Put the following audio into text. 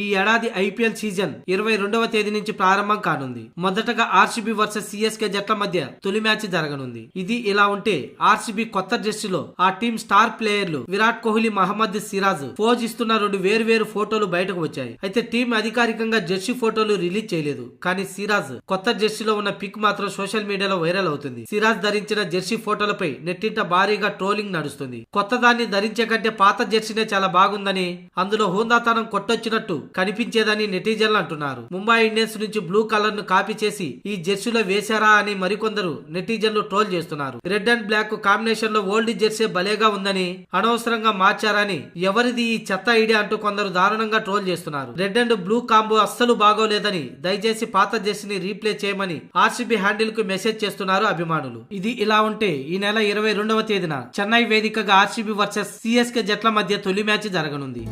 ఈ ఏడాది IPL season ఇరవై రెండవ తేదీ నుంచి ప్రారంభం కానుంది. మొదటగా ఆర్సీబీ వర్సెస్ సిఎస్కే జట్ల మధ్య తొలి మ్యాచ్ జరగనుంది. ఇది ఇలా ఉంటే ఆర్సీబీ కొత్త జెర్సీలో ఆ టీం స్టార్ ప్లేయర్లు విరాట్ కోహ్లీ మహమ్మద్ సిరాజ్ పోజ్ ఇస్తున్న రెండు వేరు వేరు ఫోటోలు బయటకు వచ్చాయి. అయితే టీం అధికారికంగా జెర్సీ ఫోటోలు రిలీజ్ చేయలేదు. కానీ సిరాజ్ కొత్త జెర్సీలో ఉన్న పిక్ మాత్రం సోషల్ మీడియాలో వైరల్ అవుతుంది. సిరాజ్ ధరించిన జెర్సీ ఫోటోలపై నెట్టింట భారీగా ట్రోలింగ్ నడుస్తుంది. కొత్త దాన్ని ధరించే కంటే పాత జెర్సీనే చాలా బాగుందని అందులో హోందాతనం కొట్టొచ్చినట్టు కనిపించేదని నెటిజన్లు అంటున్నారు. ముంబై ఇండియన్స్ నుంచి బ్లూ కలర్ను కాపీ చేసి ఈ జెర్సీలో వేశారా అని మరికొందరు నెటిజన్లు ట్రోల్ చేస్తున్నారు. రెడ్ అండ్ బ్లాక్ కాంబినేషన్లో ఓల్డ్ జెర్సీ భలేగా ఉందని అనవసరంగా మార్చారని ఎవరిది ఈ చెత్త ఐడియా అంటూ కొందరు దారుణంగా ట్రోల్ చేస్తున్నారు. రెడ్ అండ్ బ్లూ కాంబో అస్సలు బాగోలేదని దయచేసి పాత జెర్సీని రీప్లే చేయమని ఆర్సీబీ హ్యాండిల్కు మెసేజ్ చేస్తున్నారు అభిమానులు. ఇది ఇలా ఉంటే ఈ నెల ఇరవై రెండవ తేదీన చెన్నై వేదికగా ఆర్సీబీ వర్సెస్ సిఎస్కే జట్ల మధ్య తొలి మ్యాచ్ జరగనుంది.